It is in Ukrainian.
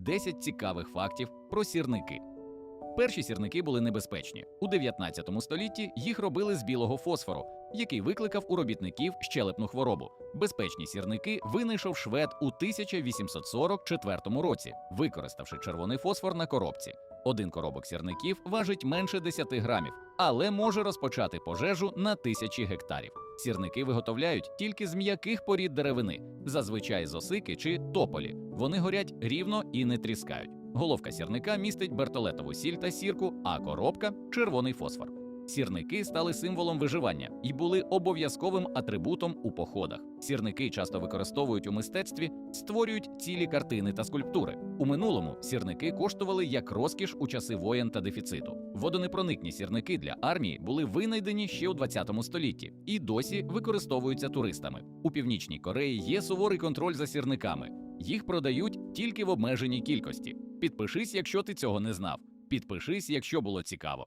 10 цікавих фактів про сірники. Перші сірники були небезпечні. У 19 столітті їх робили з білого фосфору, який викликав у робітників щелепну хворобу. Безпечні сірники винайшов швед у 1844 році, використавши червоний фосфор на коробці. Один коробок сірників важить менше 10 грамів, але може розпочати пожежу на тисячі гектарів. Сірники виготовляють тільки з м'яких порід деревини, зазвичай з осики чи тополі. Вони горять рівно і не тріскають. Головка сірника містить бертолетову сіль та сірку, а коробка червоний фосфор. Сірники стали символом виживання і були обов'язковим атрибутом у походах. Сірники часто використовують у мистецтві, створюють цілі картини та скульптури. У минулому сірники коштували як розкіш у часи воєн та дефіциту. Водонепроникні сірники для армії були винайдені ще у 20 столітті і досі використовуються туристами. У північній Кореї є суворий контроль за сірниками. Їх продають тільки в обмеженій кількості. Підпишись, якщо ти цього не знав. Підпишись, якщо було цікаво.